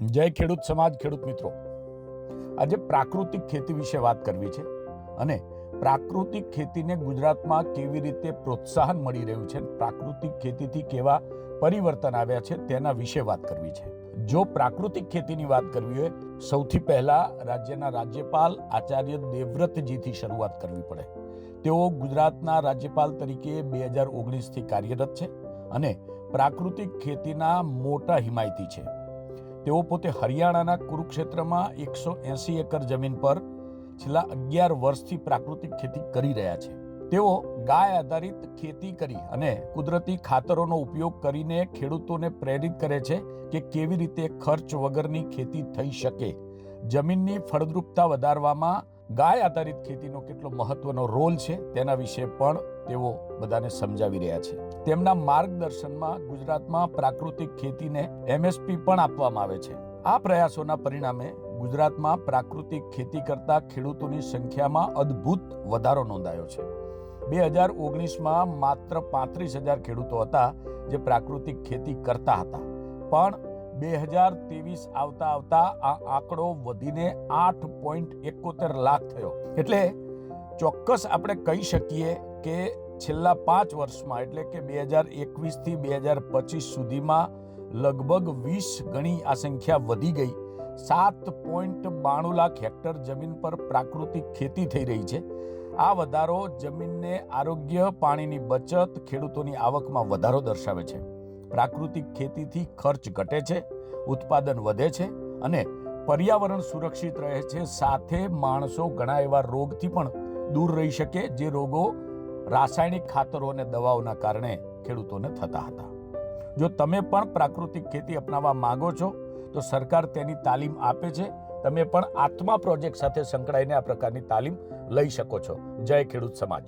જય ખેડૂત સમાજ ખેડૂત મિત્રો. આજે પ્રાકૃતિક ખેતી વિશે વાત કરવી છે અને પ્રાકૃતિક ખેતીને ગુજરાતમાં કેવી રીતે પ્રોત્સાહન મળી રહ્યું છે, પ્રાકૃતિક ખેતીથી કેવા પરિવર્તન આવ્યા છે તેના વિશે વાત કરવી છે. જો પ્રાકૃતિક ખેતીની વાત કરવી હોય, સૌથી પહેલા રાજ્યના રાજ્યપાલ આચાર્ય દેવવ્રતજીથી શરૂઆત કરવી પડે. તેઓ ગુજરાતના રાજ્યપાલ તરીકે બે હજાર ઓગણીસથી કાર્યરત છે અને પ્રાકૃતિક ખેતીના મોટા હિમાયતી છે. તેઓ પોતે હરિયાણાના કુરુક્ષેત્રમાં એકસો એંસી એકર જમીન પર છેલ્લા અગિયાર વર્ષથી પ્રાકૃતિક ખેતી કરી રહ્યા છે. તેઓ ગાય આધારિત ખેતી કરી અને કુદરતી ખાતરોનો ઉપયોગ કરીને ખેડૂતોને પ્રેરિત કરે છે કે કેવી રીતે ખર્ચ વગરની ખેતી થઈ શકે. જમીનની ફળદ્રુપતા વધારવામાં ગાય આધારિત ખેતીનો કેટલો મહત્વનો રોલ છે તેના વિશે પણ તેઓ બધાને સમજાવી રહ્યા છે. તેમના માર્ગદર્શનમાં ગુજરાતમાં પ્રાકૃતિક ખેતીને એમએસપી પણ આપવામાં આવે છે. આ પ્રયાસોના પરિણામે ગુજરાતમાં પ્રાકૃતિક ખેતી કરતા ખેડૂતોની સંખ્યામાં અદ્ભુત વધારો નોંધાયો છે. બે હજાર ઓગણીસમાં માત્ર પાંત્રીસ હજાર ખેડૂતો હતા જે પ્રાકૃતિક ખેતી કરતા હતા. પણ બે હજાર ત્રેવીસ આવતા આવતા આ આંકડો વધીને આઠ પોઈન્ટ એકોતેર લાખ થયો. એટલે ચોક્કસ આપણે કહી શકીએ કે છેલ્લા પાંચ વર્ષમાં, એટલે કે બે હજાર એકવીસથી બે હજાર પચીસ સુધીમાં લગભગ વીસ ગણી આ સંખ્યા વધી ગઈ. સાત પોઈન્ટ બાણું લાખ હેક્ટર જમીન પર પ્રાકૃતિક ખેતી થઈ રહી છે. આ વધારો જમીનને આરોગ્ય, પાણીની બચત, ખેડૂતોની આવકમાં વધારો દર્શાવે છે. પ્રાકૃતિક ખેતીથી ખર્ચ ઘટે છે, ઉત્પાદન વધે છે અને પર્યાવરણ સુરક્ષિત રહે છે. સાથે માણસો ઘણા એવા રોગથી પણ દૂર રહી શકે જે રોગો રાસાયણિક ખાતરો અને દવાઓના કારણે ખેડૂતોને થતા હતા. જો તમે પણ પ્રાકૃતિક ખેતી અપનાવવા માંગો છો, તો સરકાર તેની તાલીમ આપે છે. તમે પણ આત્મા પ્રોજેક્ટ સાથે સંકળાઈને આ પ્રકારની તાલીમ લઈ શકો છો. જય ખેડૂત સમાજ.